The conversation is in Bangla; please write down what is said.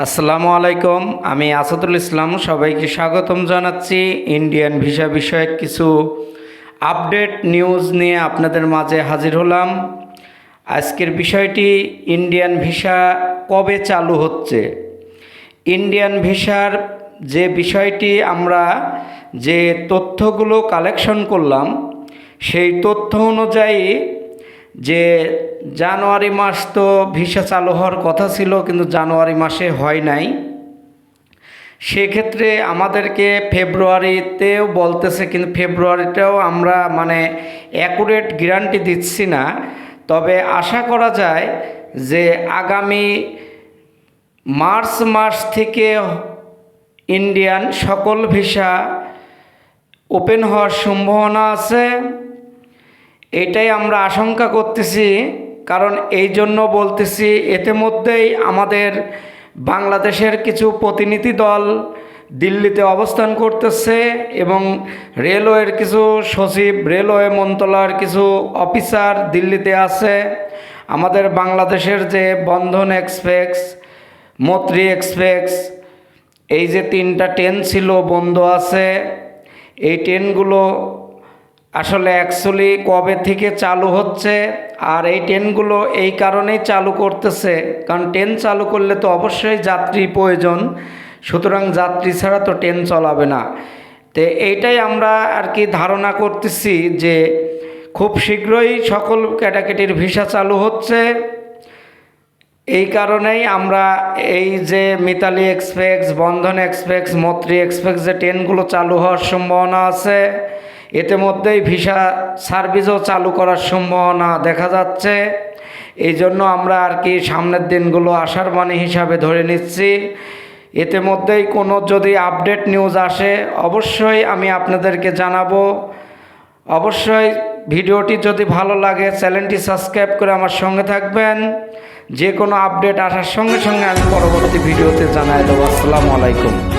আসসালামু আলাইকুম, আমি আসাদুল ইসলাম, সবাইকে স্বাগতম জানাচ্ছি ইন্ডিয়ান ভিসা বিষয়ক কিছু আপডেট নিউজ নিয়ে আপনাদের মাঝে হাজির হলাম। আজকের বিষয়টি, ইন্ডিয়ান ভিসা কবে চালু হচ্ছে? ইন্ডিয়ান ভিসার যে বিষয়টি আমরা যে তথ্যগুলো কালেকশন করলাম, সেই তথ্য অনুযায়ী যে জানুয়ারি মাস তো ভিসা চালু হওয়ার কথা ছিল, কিন্তু জানুয়ারি মাসে হয় নাই। সেক্ষেত্রে আমাদেরকে ফেব্রুয়ারিতেও বলতেছে, কিন্তু ফেব্রুয়ারিতেও আমরা মানে অ্যাকুরেট গ্যারান্টি দিচ্ছি না। তবে আশা করা যায় যে আগামী মার্চ মাস থেকে ইন্ডিয়ান সকল ভিসা ওপেন হওয়ার সম্ভাবনা আছে। এটাই আমরা আশঙ্কা করতেছি, কারণ এই জন্য বলতেছি এতে মধ্যেই আমাদের বাংলাদেশের কিছু প্রতিনিধি দল দিল্লিতে অবস্থান করতেছে এবং রেলওয়ের কিছু সচিব, রেলওয়ে মন্ত্রণালয়ের কিছু অফিসার দিল্লিতে আছে। আমাদের বাংলাদেশের যে বন্ধন এক্সপ্রেস, মৈত্রী এক্সপ্রেস, এই যে তিনটা ট্রেন ছিল বন্ধ আছে, এই ট্রেনগুলো আসলে অ্যাকচুয়ালি কবে থেকে চালু হচ্ছে আর এই ট্রেনগুলো এই কারণেই চালু করতেছে, কারণ ট্রেন চালু করলে তো অবশ্যই যাত্রী প্রয়োজন, সুতরাং যাত্রী ছাড়া তো ট্রেন চলাবে না। তো এইটাই আমরা আর কি ধারণা করতেছি যে খুব শীঘ্রই সকল ক্যাটাগরির ভিসা চালু হচ্ছে। এই কারণেই আমরা এই যে Mitali express, Bandhan express, Maitree express যে ট্রেনগুলো চালু হওয়ার সম্ভাবনা আছে এতে মধ্যেই ভিসা সার্ভিসও চালু করার সম্ভাবনা দেখা যাচ্ছে। এই জন্য আমরা আর কি সামনের দিনগুলো আশার বাণী হিসাবে ধরে নিচ্ছি। এতে মধ্যেই কোনো যদি আপডেট নিউজ আসে, অবশ্যই আমি আপনাদেরকে জানাব। অবশ্যই ভিডিওটি যদি ভালো লাগে, চ্যানেলটি সাবস্ক্রাইব করে আমার সঙ্গে থাকবেন। যে কোনো আপডেট আসার সঙ্গে সঙ্গে আমি পরবর্তী ভিডিওতে জানাই দেবো। আসসালামু আলাইকুম।